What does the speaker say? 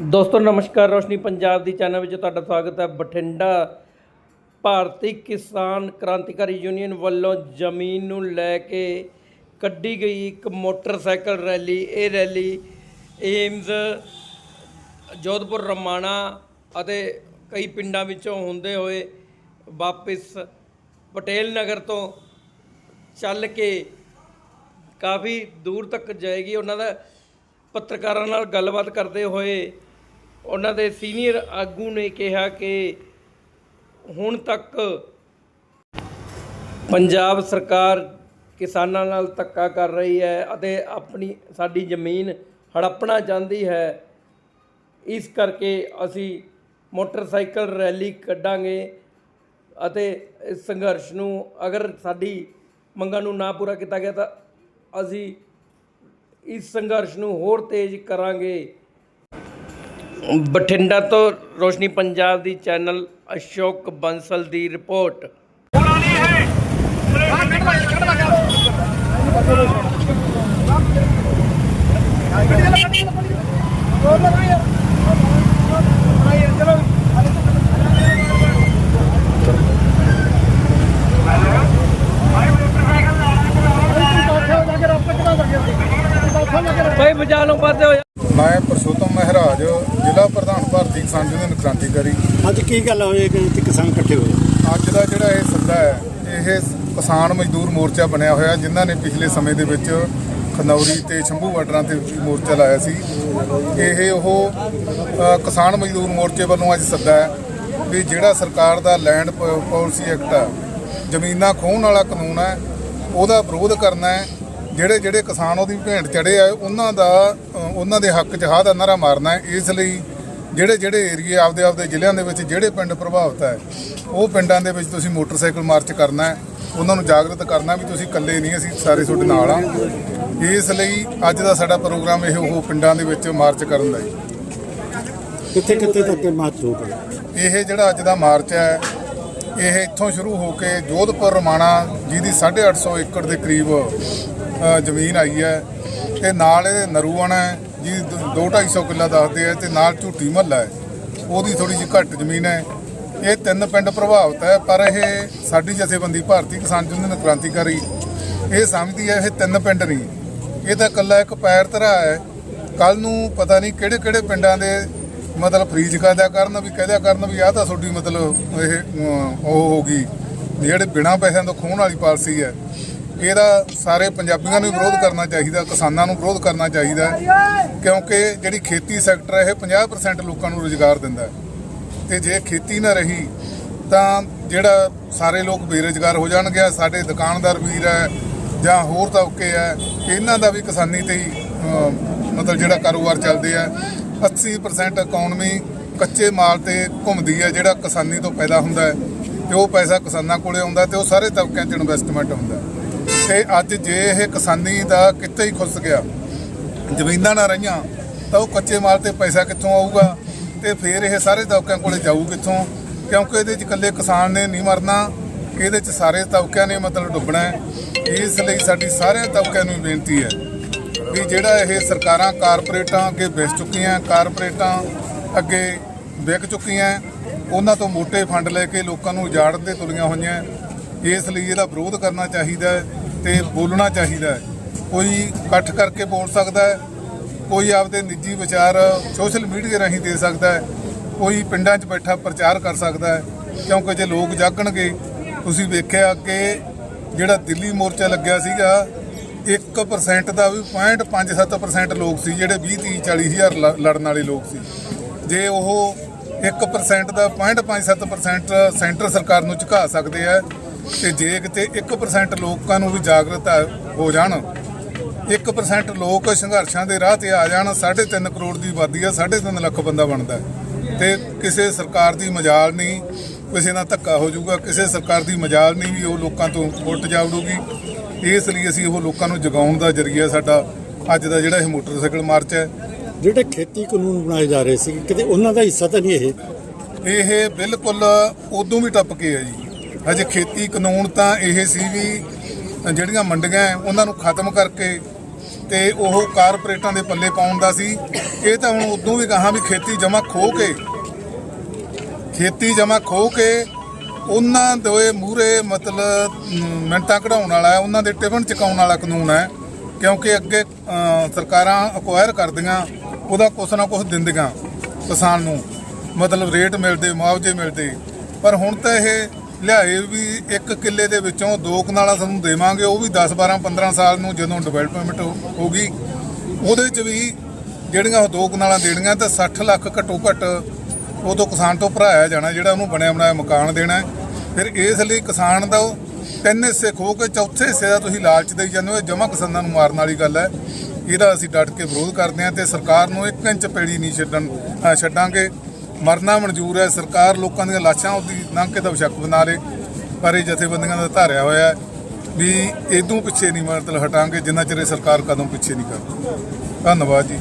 ਦੋਸਤੋ, ਨਮਸਕਾਰ ਰੋਸ਼ਨੀ ਪੰਜਾਬ ਦੀ ਚੈਨਲ ਵਿੱਚ ਤੁਹਾਡਾ ਸਵਾਗਤ ਹੈ। ਬਠਿੰਡਾ ਭਾਰਤੀ ਕਿਸਾਨ ਕ੍ਰਾਂਤੀਕਾਰੀ ਯੂਨੀਅਨ ਵੱਲੋਂ ਜ਼ਮੀਨ ਨੂੰ ਲੈ ਕੇ ਕੱਢੀ ਗਈ ਇੱਕ ਮੋਟਰਸਾਈਕਲ ਰੈਲੀ। ਇਹ ਰੈਲੀ ਏਮਜ਼, ਜੋਧਪੁਰ, ਰਮਾਣਾ ਅਤੇ ਕਈ ਪਿੰਡਾਂ ਵਿੱਚੋਂ ਹੁੰਦੇ ਹੋਏ ਵਾਪਿਸ ਪਟੇਲ ਨਗਰ ਤੋਂ ਚੱਲ ਕੇ ਕਾਫੀ ਦੂਰ ਤੱਕ ਜਾਏਗੀ। ਉਹਨਾਂ ਦਾ ਪੱਤਰਕਾਰਾਂ ਨਾਲ ਗੱਲਬਾਤ ਕਰਦੇ ਹੋਏ ਉਹਨਾਂ ਦੇ ਸੀਨੀਅਰ ਆਗੂ ਨੇ ਕਿਹਾ ਕਿ ਹੁਣ ਤੱਕ ਪੰਜਾਬ ਸਰਕਾਰ ਕਿਸਾਨਾਂ ਨਾਲ ਧੱਕਾ ਕਰ ਰਹੀ ਹੈ ਅਤੇ ਆਪਣੀ, ਸਾਡੀ ਜ਼ਮੀਨ ਹੜੱਪਣਾ ਚਾਹੁੰਦੀ ਹੈ। ਇਸ ਕਰਕੇ ਅਸੀਂ ਮੋਟਰਸਾਈਕਲ ਰੈਲੀ ਕੱਢਾਂਗੇ ਅਤੇ ਇਸ ਸੰਘਰਸ਼ ਨੂੰ ਅਗਰ ਸਾਡੀ ਮੰਗਾਂ ਨੂੰ ਨਾ ਪੂਰਾ ਕੀਤਾ ਗਿਆ ਤਾਂ ਅਸੀਂ ਇਸ ਸੰਘਰਸ਼ ਨੂੰ ਹੋਰ ਤੇਜ਼ ਕਰਾਂਗੇ। ਬਠਿੰਡਾ ਤੋਂ ਰੋਸ਼ਨੀ ਪੰਜਾਬ ਦੀ ਚੈਨਲ ਅਸ਼ੋਕ ਬੰਸਲ ਦੀ ਰਿਪੋਰਟ। ਭਾਈ ਬਚਾ ਲਓ ਪਾਸੇ ਹੋ ਮੈਂ ਪਰਸ਼ੋਤਮ ਮਹਿਰਾਜ ਜ਼ਿਲ੍ਹਾ ਪ੍ਰਧਾਨ ਭਾਰਤੀ ਕਿਸਾਨ ਯੂਨੀਅਨ ਕ੍ਰਾਂਤੀਕਾਰੀ। ਅੱਜ ਕੀ ਗੱਲ ਹੋਈ ਕਿ ਇੱਥੇ ਕਿਸਾਨ ਇਕੱਠੇ ਹੋਏ? ਅੱਜ ਦਾ ਜਿਹੜਾ ਇਹ ਸੱਦਾ ਹੈ ਇਹ ਕਿਸਾਨ ਮਜ਼ਦੂਰ ਮੋਰਚਾ ਬਣਿਆ ਹੋਇਆ ਜਿਨ੍ਹਾਂ ਨੇ ਪਿਛਲੇ ਸਮੇਂ ਦੇ ਵਿੱਚ ਖਨੌਰੀ ਤੇ ਸ਼ੰਭੂ ਬਾਰਡਰਾਂ ਤੇ ਮੋਰਚਾ ਲਾਇਆ ਸੀ। ਇਹ ਉਹ ਅ, ਕਿਸਾਨ ਮਜ਼ਦੂਰ ਮੋਰਚੇ ਵੱਲੋਂ ਅੱਜ ਸੱਦਾ ਹੈ ਵੀ ਜਿਹੜਾ ਸਰਕਾਰ ਦਾ ਲੈਂਡ ਪਾਲਿਸੀ ਐਕਟ ਹੈ ਜ਼ਮੀਨਾਂ ਖੋਹਣ ਵਾਲਾ ਕਾਨੂੰਨ ਹੈ ਉਹਦਾ ਵਿਰੋਧ ਕਰਨਾ ਹੈ ਜਿਹੜੇ ਜਿਹੜੇ ਕਿਸਾਨ ਉਹਦੀ ਭੇਂਟ ਚੜੇ ਆ ਉਹਨਾਂ ਦਾ ਅ, ਉਹਨਾਂ ਦੇ ਹੱਕ 'ਚ ਹਾਹ ਦਾ ਨਾਰਾ ਮਾਰਨਾ ਹੈ ਇਸ ਲਈ ਜਿਹੜੇ ਜਿਹੜੇ ਏਰੀਏ ਆਪਦੇ ਆਪਦੇ ਜ਼ਿਲ੍ਹਿਆਂ ਦੇ ਵਿੱਚ ਜਿਹੜੇ ਪਿੰਡ ਪ੍ਰਭਾਵਿਤ ਹੈ ਉਹ ਪਿੰਡਾਂ ਦੇ ਵਿੱਚ ਤੁਸੀਂ ਮੋਟਰਸਾਈਕਲ ਮਾਰਚ ਕਰਨਾ ਹੈ। ਉਹਨਾਂ ਨੂੰ ਜਾਗਰਤ ਕਰਨਾ ਵੀ ਤੁਸੀਂ ਇਕੱਲੇ ਨਹੀਂ ਅਸੀਂ ਸਾਰੇ ਤੁਹਾਡੇ ਨਾਲ ਆ ਇਸ ਲਈ ਅੱਜ ਦਾ ਸਾਡਾ ਪ੍ਰੋਗਰਾਮ ਇਹ ਉਹ ਪਿੰਡਾਂ ਦੇ ਵਿੱਚ ਮਾਰਚ ਕਰਨ ਦਾ ਹੈ। ਕਿੱਥੇ ਕਿੱਥੇ ਤੱਕ ਮਾਰਚ ਹੋਊਗਾ ਇਹ ਜਿਹੜਾ ਅੱਜ ਦਾ ਮਾਰਚ ਹੈ ਇਹ ਇੱਥੋਂ ਸ਼ੁਰੂ ਹੋ ਕੇ ਜੋਧਪੁਰ ਰਮਾਣਾ ਜਿਹਦੀ 850 ਏਕੜ ਦੇ ਕਰੀਬ ਜ਼ਮੀਨ ਆਈ ਹੈ ਤੇ ਨਾਲ ਇਹਦੇ ਨਰੂਵਣ ਹੈ ਜੀ 2-250 ਕਿੱਲਾ ਦੱਸਦੇ ਆ ਤੇ ਨਾਲ ਝੂਟੀ ਮਹੱਲਾ ਹੈ। ਉਹਦੀ ਥੋੜੀ ਜਿਹੀ ਘੱਟ ਜ਼ਮੀਨ ਹੈ। ਇਹ ਤਿੰਨ ਪਿੰਡ ਪ੍ਰਭਾਵਿਤ ਹੈ ਪਰ ਇਹ ਸਾਡੀ ਜਥੇਬੰਦੀ ਭਾਰਤੀ ਕਿਸਾਨ ਯੂਨੀਅਨ ਕ੍ਰਾਂਤੀਕਾਰੀ। ਇਹ ਸਮਝਦੀ ਹੈ ਇਹ ਤਿੰਨ ਪਿੰਡ ਨਹੀਂ। ਇਹ ਤਾਂ ਇਕੱਲਾ ਇੱਕ ਪੈਰ ਧਰਾ ਹੈ। ਕੱਲ ਨੂੰ ਪਤਾ ਨਹੀਂ ਕਿਹੜੇ ਕਿਹੜੇ ਪਿੰਡਾਂ ਦੇ ਮਤਲਬ ਫਰੀਜ਼ ਕਰਦਿਆ ਕਰਨ ਵੀ ਕਹਦਿਆ ਕਰਨ ਵੀ ਆਹ ਤਾਂ ਤੁਹਾਡੀ ਮਤਲਬ ਇਹ ਅਮ, ਉਹ ਹੋਗੀ ਜਿਹੜੇ ਬਿਨਾਂ ਪੈਸਿਆਂ ਤੋਂ ਖੋਹਣ ਵਾਲੀ ਪਾਲਿਸੀ ਹੈ। ਇਹਦਾ ਸਾਰੇ ਪੰਜਾਬੀਆਂ ਨੂੰ ਵਿਰੋਧ ਕਰਨਾ ਚਾਹੀਦਾ, ਕਿਸਾਨਾਂ ਨੂੰ ਵਿਰੋਧ ਕਰਨਾ ਚਾਹੀਦਾ, ਕਿਉਂਕਿ ਜਿਹੜੀ ਖੇਤੀ ਸੈਕਟਰ ਹੈ, ਇਹ 50% ਲੋਕਾਂ ਨੂੰ ਰੁਜ਼ਗਾਰ ਦਿੰਦਾ ਹੈ। ਤੇ ਜੇ ਖੇਤੀ ਨਾ ਰਹੀ, ਤਾਂ ਜਿਹੜਾ ਸਾਰੇ ਲੋਕ ਬੇਰੁਜ਼ਗਾਰ ਹੋ ਜਾਣਗੇ, ਸਾਡੇ ਦੁਕਾਨਦਾਰ ਵੀਰ ਹੈ, ਜਾਂ ਹੋਰ ਤਬਕੇ ਹੈ, ਇਹਨਾਂ ਦਾ ਵੀ ਕਿਸਾਨੀ ਤੇ ਹੀ ਮਤਲਬ ਜਿਹੜਾ ਕਾਰੋਬਾਰ ਚੱਲਦੇ ਆ। 80% ਇਕਨੋਮੀ ਕੱਚੇ ਮਾਲ ਤੇ ਘੁੰਮਦੀ ਹੈ, ਜਿਹੜਾ ਕਿਸਾਨੀ ਤੋਂ ਪੈਦਾ ਹੁੰਦਾ ਹੈ, ਤੇ ਉਹ ਪੈਸਾ ਕਿਸਾਨਾਂ ਕੋਲੇ ਆਉਂਦਾ ਤੇ ਉਹ ਸਾਰੇ ਤਬਕਿਆਂ 'ਚ ਇਨਵੈਸਟਮੈਂਟ ਹੁੰਦਾ ਹੈ। ਅੱਜ ਜੇ ਇਹ ਕਿਸਾਨੀ ਦਾ ਕਿੱਤੇ ਹੀ ਖੁੱਸ ਗਿਆ, ਜ਼ਮੀਨਾਂ ਨਾ ਰਹੀਆਂ, ਤਾਂ ਉਹ ਕੱਚੇ ਮਾਲ ਤੇ ਪੈਸਾ ਕਿੱਥੋਂ ਆਊਗਾ? ਤੇ ਫਿਰ ਇਹ ਸਾਰੇ ਤਬਕਿਆਂ ਕੋਲੇ ਜਾਊ ਕਿੱਥੋਂ? ਕਿਉਂਕਿ ਇਹਦੇ 'ਚ ਇਕੱਲੇ ਕਿਸਾਨ ਨੇ ਨਹੀਂ ਮਰਨਾ, ਇਹਦੇ 'ਚ ਸਾਰੇ ਤਬਕਿਆਂ ਨੇ ਮਤਲਬ ਡੁੱਬਣਾ ਇਸ ਲਈ ਸਾਡੀ ਸਾਰੇ ਤਬਕਿਆਂ ਨੂੰ ਬੇਨਤੀ ਹੈ ਵੀ ਜਿਹੜਾ ਇਹ ਸਰਕਾਰਾਂ ਕਾਰਪੋਰੇਟਾਂ ਅੱਗੇ ਵਿਕ ਚੁੱਕੀਆਂ, ਕਾਰਪੋਰੇਟਾਂ ਅੱਗੇ ਵਿਕ ਚੁੱਕੀਆਂ, ਉਹਨਾਂ ਤੋਂ ਮੋٹے ਫੰਡ ਲੈ ਕੇ ਲੋਕਾਂ ਨੂੰ ਉਜਾੜਨ ਤੇ ਤੁਲੀਆਂ ਹੋਈਆਂ, ਇਸ ਲਈ ਇਹਦਾ ਵਿਰੋਧ ਕਰਨਾ ਚਾਹੀਦਾ ਹੈ। ਤੇ ਬੋਲਣਾ ਚਾਹੀਦਾ ਹੈ। ਕੋਈ ਇਕੱਠ ਕਰਕੇ ਬੋਲ ਸਕਦਾ ਹੈ, ਕੋਈ ਆਪਦੇ ਨਿੱਜੀ ਵਿਚਾਰ ਸੋਸ਼ਲ ਮੀਡੀਆ ਰਾਹੀਂ ਦੇ ਸਕਦਾ ਹੈ, ਕੋਈ ਪਿੰਡਾਂ 'ਚ ਬੈਠਾ ਪ੍ਰਚਾਰ ਕਰ ਸਕਦਾ ਹੈ, ਕਿਉਂਕਿ ਜੇ ਲੋਕ ਜਾਗਣਗੇ, ਤੁਸੀਂ ਵੇਖਿਆ ਕਿ ਜਿਹੜਾ ਦਿੱਲੀ ਮੋਰਚਾ ਲੱਗਿਆ ਸੀਗਾ 1% ਦਾ ਵੀ 0.57% ਲੋਕ ਸੀ, ਜਿਹੜੇ 20 30 40 ਹਜ਼ਾਰ ਲ- ਲੜਨ ਵਾਲੇ ਲੋਕ ਸੀ। ਜੇ ਉਹ 1% ਦਾ 0.57% ਸੈਂਟਰ ਸਰਕਾਰ ਨੂੰ ਝੁਕਾ ਸਕਦੇ ਆ ਤੇ ਜੇ ਕਿਤੇ 1% ਲੋਕਾਂ ਨੂੰ ਵੀ ਜਾਗਰਤ ਆ- ਹੋ ਜਾਣ 1% ਲੋਕ ਸੰਘਰਸ਼ਾਂ ਦੇ ਰਾਹ ਤੇ ਆ ਜਾਣ 3.5 ਕਰੋੜ ਦੀ ਆਬਾਦੀ ਆ 3.5 ਲੱਖ ਬੰਦਾ ਬਣਦਾ। ਤੇ ਕਿਸੇ ਸਰਕਾਰ ਦੀ ਮਜਾਲ ਨਹੀਂ ਕਿਸੇ ਨਾਲ ਧੱਕਾ ਹੋ ਜਾਊਗਾ ਕਿਸੇ ਸਰਕਾਰ ਦੀ ਮਜਾਲ ਨਹੀਂ ਵੀ ਉਹ ਲੋਕਾਂ ਤੋਂ ਉੱਟ ਜਾਵੜੂਗੀ। ਇਸ ਲਈ ਅਸੀਂ ਉਹ ਲੋਕਾਂ ਨੂੰ ਜਗਾਉਣ ਦਾ ਜਰੀਆ ਸਾਡਾ ਅੱਜ ਦਾ ਜਿਹੜਾ ਇਹ ਮੋਟਰਸਾਈਕਲ ਮਾਰਚ ਹੈ। ਜਿਹੜੇ ਖੇਤੀ ਕਾਨੂੰਨ ਬਣਾਏ ਜਾ ਰਹੇ ਸੀ ਕਿਤੇ ਉਹਨਾਂ ਦਾ ਹਿੱਸਾ ਤਾਂ ਨਹੀਂ ਇਹ? ਇਹ ਬਿਲਕੁਲ ਉਦੋਂ ਵੀ ਟੱਪ ਕੇ ਹੈ ਜੀ। ਅਜੇ ਖੇਤੀ ਕਾਨੂੰਨ ਤਾਂ ਇਹ ਸੀ ਵੀ ਜਿਹੜੀਆਂ ਮੰਡੀਆਂ ਉਹਨਾਂ ਨੂੰ ਖਤਮ ਕਰਕੇ ਤੇ ਉਹ ਕਾਰਪੋਰੇਟਾਂ ਦੇ ਪੱਲੇ ਪਾਉਣ ਦਾ ਸੀ। ਇਹ ਤਾਂ ਹੁਣ ਉਦੋਂ ਵੀ ਕਹਾ ਵੀ ਖੇਤੀ ਜਮਾ ਖੋ ਕੇ, ਖੇਤੀ ਜਮਾ ਖੋ ਕੇ ਉਹਨਾਂ ਦੇ ਮੂਰੇ ਮਤਲਬ ਮਿੰਟਾਂ ਕਢਾਉਣ ਵਾਲਾ ਉਹਨਾਂ ਦੇ ਟਿਫਨ ਚਕਾਉਣ ਵਾਲਾ ਕਾਨੂੰਨ ਹੈ, ਕਿਉਂਕਿ ਅੱਗੇ ਸਰਕਾਰਾਂ ਅਕਵਾਇਰ ਕਰਦੀਆਂ, ਉਹਦਾ ਕੁਛ ਨਾ ਕੁਛ ਦਿੰਦੀਆਂ ਕਿਸਾਨ ਨੂੰ। ਮਤਲਬ ਰੇਟ ਮਿਲਦੇ, ਮੁਆਵਜ਼ੇ ਮਿਲਦੇ। ਪਰ ਹੁਣ ਤਾਂ ਇਹ ਲਿਆਏ ਵੀ ਇੱਕ ਕਿੱਲੇ ਦੇ ਵਿੱਚੋਂ ਦੋ ਕਨਾਲਾਂ ਸਾਨੂੰ ਦੇਵਾਂਗੇ, ਉਹ ਵੀ 10 12 15 ਸਾਲ ਨੂੰ ਜਦੋਂ ਡਿਵੈਲਪਮੈਂਟ ਹੋਗੀ ਉਹਦੇ 'ਚ ਵੀ ਜਿਹੜੀਆਂ ਉਹ ਦੋ ਕਨਾਲਾਂ ਦੇਣੀਆਂ ਤਾਂ 60 ਲੱਖ ਘੱਟੋ ਘੱਟ ਉਹ ਤੋਂ ਕਿਸਾਨ ਤੋਂ ਭਰਾਇਆ ਜਾਣਾ, ਜਿਹੜਾ ਉਹਨੂੰ ਬਣਿਆ ਬਣਾਇਆ ਮਕਾਨ ਦੇਣਾ ਫਿਰ ਇਸ ਲਈ ਕਿਸਾਨ ਦਾ ਉਹ ਤਿੰਨ ਹਿੱਸੇ ਖੋ ਕੇ ਚੌਥੇ ਹਿੱਸੇ ਦਾ ਤੁਸੀਂ ਲਾਲਚ ਦੇਈ ਜਾਂਦੇ ਹੋ, ਇਹ ਜਮਾ ਕਿਸਾਨਾਂ ਨੂੰ ਮਾਰਨ ਵਾਲੀ ਗੱਲ ਹੈ। ਇਹਦਾ ਅਸੀਂ ਡਟ ਕੇ ਵਿਰੋਧ ਕਰਦੇ ਹਾਂ ਤੇ ਸਰਕਾਰ ਨੂੰ ਇੱਕ ਇੰਚ ਪੇੜੀ ਨਹੀਂ ਛੱਡਣ ਛੱਡਾਂਗੇ। ਮਰਨਾ ਮਨਜ਼ੂਰ ਹੈ। ਸਰਕਾਰ ਲੋਕਾਂ ਦੀਆਂ ਲਾਸ਼ਾਂ ਉਹਦੀ ਲੰਘ ਕੇ ਤਾਂ ਸ਼ੱਕ ਬਣਾ ਲੇ, ਪਰ ਇਹ ਜਥੇਬੰਦੀਆਂ ਦਾ ਧਾਰਿਆ ਹੋਇਆ ਹੈ ਵੀ ਇਦੋਂ ਪਿੱਛੇ ਨਹੀਂ ਮਤਲਬ ਹਟਾਂਗੇ, ਜਿੰਨਾ ਚਿਰ ਸਰਕਾਰ ਕਦਮ ਪਿੱਛੇ ਨਹੀਂ ਕਰਦੀ। ਧੰਨਵਾਦ ਜੀ।